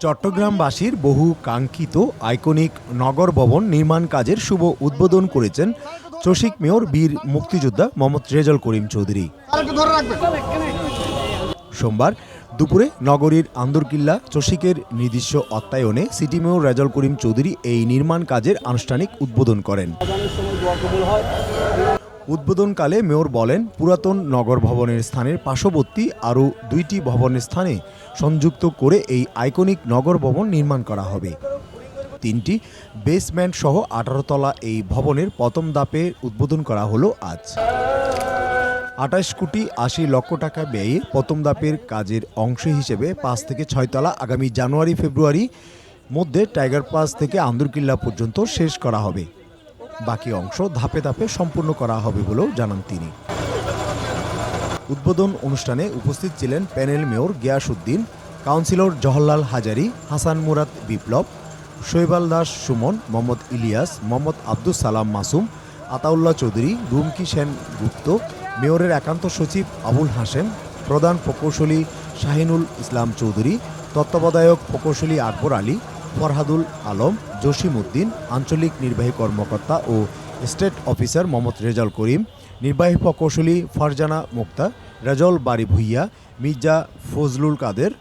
চট্টগ্রামবাসীর বহু কাঙ্ক্ষিত আইকনিক নগর ভবন নির্মাণ কাজের শুভ উদ্বোধন করেছেন চসিক মেয়র বীর মুক্তিযোদ্ধা মোহাম্মদ রেজল করিম চৌধুরী। সোমবার দুপুরে নগরীর আন্দরকিল্লা চসিকের নির্দিষ্ট অত্যায়নে সিটি মেয়র রেজল করিম চৌধুরী এই নির্মাণ কাজের আনুষ্ঠানিক উদ্বোধন করেন। উদ্বোধনকালে মেয়র বলেন, পুরাতন নগর ভবনের স্থানের পার্শ্ববর্তী আরও দুইটি ভবনের স্থানে সংযুক্ত করে এই আইকনিক নগর ভবন নির্মাণ করা হবে। তিনটি বেসমেন্ট সহ আঠারো তলা এই ভবনের প্রথম ধাপে উদ্বোধন করা হলো আজ। আঠাশ কোটি আশি লক্ষ টাকা ব্যয়ে প্রথম দাপের কাজের অংশ হিসেবে পাঁচ থেকে ছয়তলা আগামী জানুয়ারি ফেব্রুয়ারি মধ্যে টাইগার পাস থেকে আন্দরকিল্লা পর্যন্ত শেষ করা হবে। বাকি অংশ ধাপে ধাপে সম্পূর্ণ করা হবে বলেও জানান তিনি। উদ্বোধন অনুষ্ঠানে উপস্থিত ছিলেন panel mayor Giasuddin, councillor Jaharlal Hazari, Hasan Murad Biplab, Shaibal Das Suman, Mohammad Ilias, Mohammad Abdul Salam Masum, Ataullah Chowdhury, Rumki Sen গুপ্ত, মেয়রের একান্ত সচিব আবুল হাসেম প্রধান প্রকৌশলী শাহিনুল ইসলাম চৌধুরী, তত্ত্বাবধায়ক প্রকৌশলী আকবর আলী ফরহাদুল আলম, জসিম উদ্দিন, আঞ্চলিক নির্বাহী কর্মকর্তা ও স্টেট অফিসার মোহাম্মদ রেজাল করিম, নির্বাহী প্রকৌশলী ফারজানা মুক্তা রেজল বাড়ি ভুইয়া, মির্জা ফজলুল কাদের,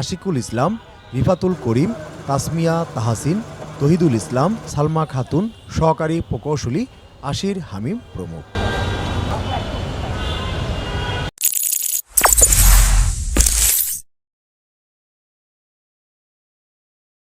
আশিকুল ইসলাম, রিফাতুল করিম, তাসমিয়া তাহাসিন, তহিদুল ইসলাম, সালমা খাতুন, সহকারী প্রকৌশলী আশির হামিম প্রমুখ।